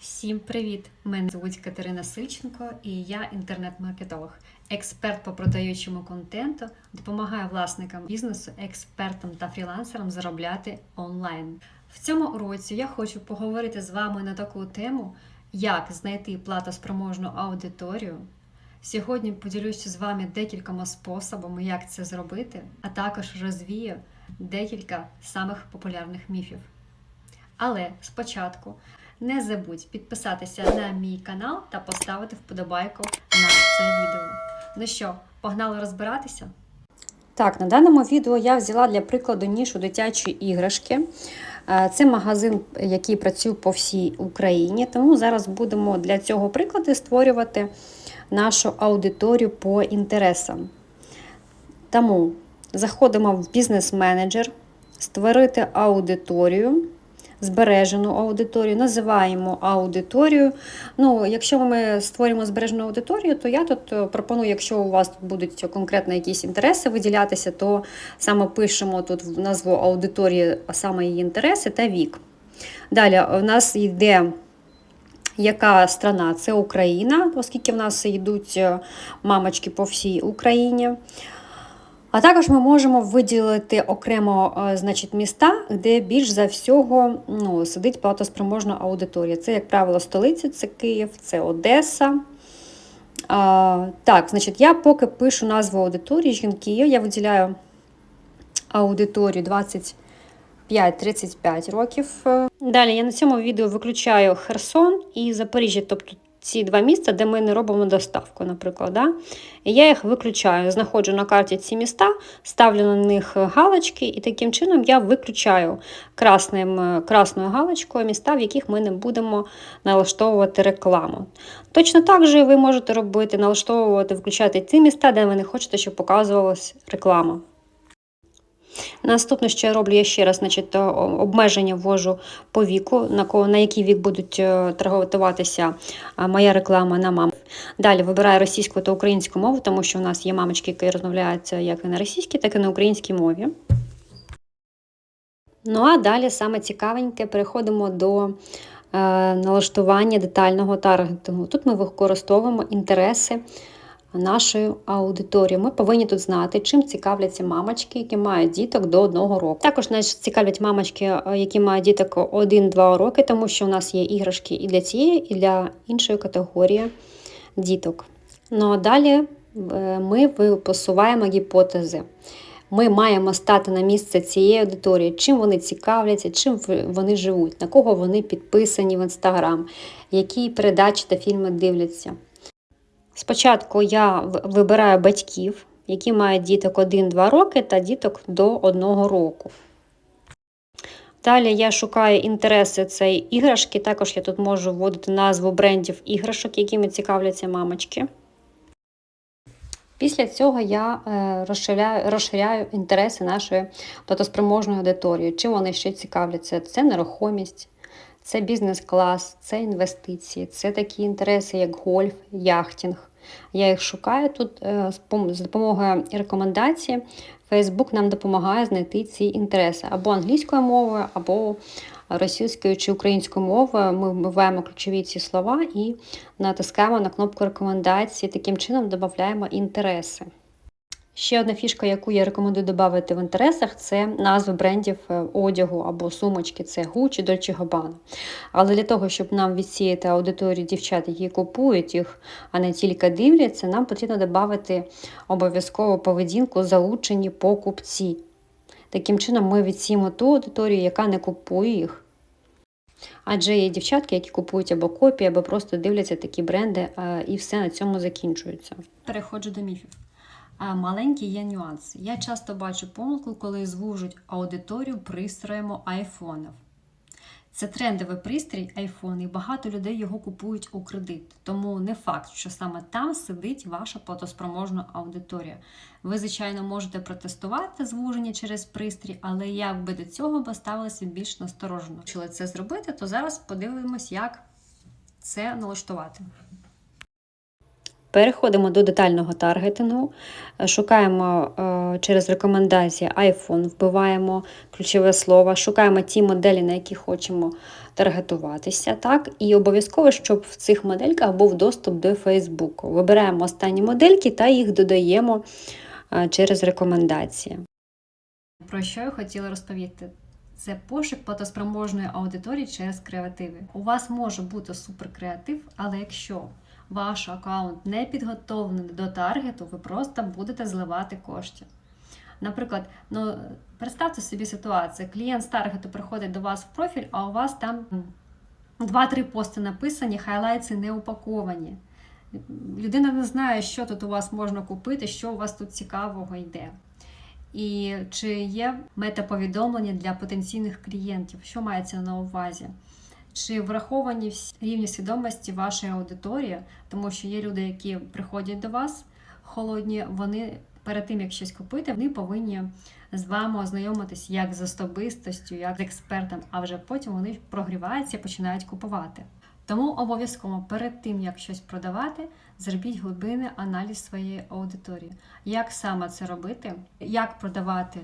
Всім привіт! Мене звуть Катерина Сиченко і я інтернет-маркетолог, експерт по продаючому контенту, допомагаю власникам бізнесу, експертам та фрілансерам заробляти онлайн. В цьому уроці я хочу поговорити з вами на таку тему, як знайти платоспроможну аудиторію. Сьогодні поділюся з вами декількома способами, як це зробити, а також розвію декілька самих популярних міфів. Але спочатку не забудь підписатися на мій канал та поставити вподобайку на це відео. Ну що, погнали розбиратися? Так, на даному відео я взяла для прикладу нішу дитячі іграшки. Е, Це магазин, який працює по всій Україні. Тому зараз будемо для цього прикладу створювати нашу аудиторію по інтересам. Тому заходимо в бізнес-менеджер, створити аудиторію збережену аудиторію, називаємо аудиторію. Ну, Якщо ми створюємо збережену аудиторію, то я тут е, пропоную, якщо у вас тут будуть конкретно якісь інтереси виділятися, то саме пишемо тут в назву аудиторії, а саме її інтереси та вік. Далі у нас йде. Яка страна? Це Україна, оскільки в нас йдуть е, мамочки по всій Україні. А також ми можемо виділити окремо е, значить, міста, де більш за всього ну, сидить платоспроможна аудиторія. Це, як правило, столиця, це Київ, це Одеса. А, Так, значить, я поки пишу назву аудиторії жінки, я виділяю аудиторію 25-35 років. Далі я на цьому відео виключаю Херсон і Запоріжжя, тобто ці два міста, де ми не робимо доставку, наприклад. Да? Я їх виключаю, знаходжу на карті ці міста, ставлю на них галочки, і таким чином я виключаю красним, красною галочкою міста, в яких ми не будемо налаштовувати рекламу. Точно так же ви можете робити, налаштовувати, включати ті міста, де ви не хочете, щоб показувалась реклама. Наступне, що я роблю, я ще раз значить, обмеження ввожу по віку, на який вік будуть е, торгуватися моя реклама на мам. Далі вибираю російську та українську мову, тому що у нас є мамочки, які розмовляють як і на російській, так і на українській мові. Ну а далі саме цікавеньке, переходимо до е, налаштування детального таргетингу. Тут ми використовуємо інтереси нашою аудиторією. Ми повинні тут знати, чим цікавляться мамочки, які мають діток до одного року. Також нас цікавлять мамочки, е, які мають діток 1-2 роки, тому що у нас є іграшки і для цієї, і для іншої категорії діток. Ну а далі е, ми посуваємо гіпотези. Ми маємо стати на місце цієї аудиторії, чим вони цікавляться, чим вони живуть, на кого вони підписані в інстаграм, які передачі та фільми дивляться. Спочатку я вибираю батьків, які мають діток 1-2 роки та діток до 1 року. Далі я шукаю інтереси цієї іграшки. Також я тут можу вводити назву брендів іграшок, якими цікавляться мамочки. Після цього я е, розширяю, розширяю інтереси нашої платоспроможної аудиторії. Чим вони ще цікавляться? Це нерухомість, це бізнес-клас, це інвестиції, це такі інтереси, як гольф, яхтінг. Я їх шукаю тут е, з допомогою рекомендації. Facebook нам допомагає знайти ці інтереси або англійською мовою, або російською чи українською мовою. Ми вбиваємо ключові ці слова і натискаємо на кнопку рекомендації. Таким чином додаємо інтереси. Ще одна фішка, яку я рекомендую додати в інтересах, це назви брендів е, одягу або сумочки, це Gucci, Dolce Gabbana. Але для того, щоб нам відсіяти аудиторію дівчат, які купують їх, а не тільки дивляться, нам потрібно додати обов'язково поведінку залучені покупці. Таким чином, ми відсіємо ту аудиторію, яка не купує їх. Адже є дівчатки, які купують або копії, або просто дивляться такі бренди, і все на цьому закінчується. Переходжу до міфів. А маленькі є нюанси. Я часто бачу помилку, коли звужують аудиторію пристроями айфонів. Це трендовий пристрій iPhone, і багато людей його купують у кредит. Тому не факт, що саме там сидить ваша платоспроможна аудиторія. Ви, звичайно, можете протестувати звуження через пристрій, але як би до цього поставилися більш насторожено. Якщо це зробити, то зараз подивимось, як це налаштувати. Переходимо до детального таргетингу, шукаємо е, через рекомендації iPhone, вбиваємо ключове слово, шукаємо ті моделі, на які хочемо таргетуватися. Так? І обов'язково, щоб в цих модельках був доступ до Facebook. Вибираємо останні модельки та їх додаємо е, через рекомендації. Про що я хотіла розповісти? Це пошук платоспроможної аудиторії через креативи. У вас може бути суперкреатив, але якщо ваш аккаунт не підготовлений до таргету, ви просто будете зливати кошти. Наприклад, ну представте собі ситуацію: клієнт з таргету приходить до вас в профіль, а у вас там 2-3 пости написані, хайлайтси не упаковані. Людина не знає, що тут у вас можна купити, що у вас тут цікавого йде. І чи є метаповідомлення для потенційних клієнтів, що мається на увазі? Чи враховані всі рівні свідомості вашої аудиторії, тому що є люди, які приходять до вас холодні, вони перед тим як щось купити, вони повинні з вами ознайомитись як з особистостю, як з експертом, а вже потім вони прогріваються і починають купувати. Тому обов'язково перед тим як щось продавати, зробіть глибинний аналіз своєї аудиторії. Як саме це робити, як продавати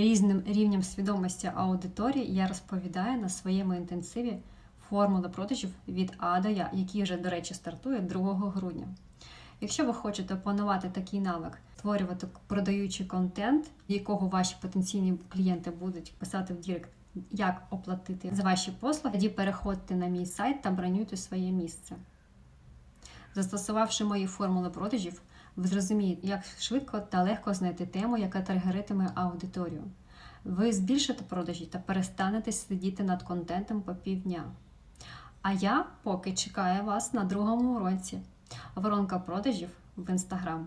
різним рівнем свідомості аудиторії, я розповідаю на своєму інтенсиві формули продажів від А до який вже, до речі, стартує 2 грудня. Якщо ви хочете опанувати такий навик, створювати продаючий контент, якого ваші потенційні клієнти будуть писати в Дірект, як оплатити за ваші послуги, тоді переходьте на мій сайт та бронюйте своє місце. Застосувавши мої формули продажів, ви зрозумієте, як швидко та легко знайти тему, яка таргеритиме аудиторію. Ви збільшите продажі та перестанете сидіти над контентом по півдня. А я поки чекаю вас на другому уроці. Воронка продажів в інстаграм.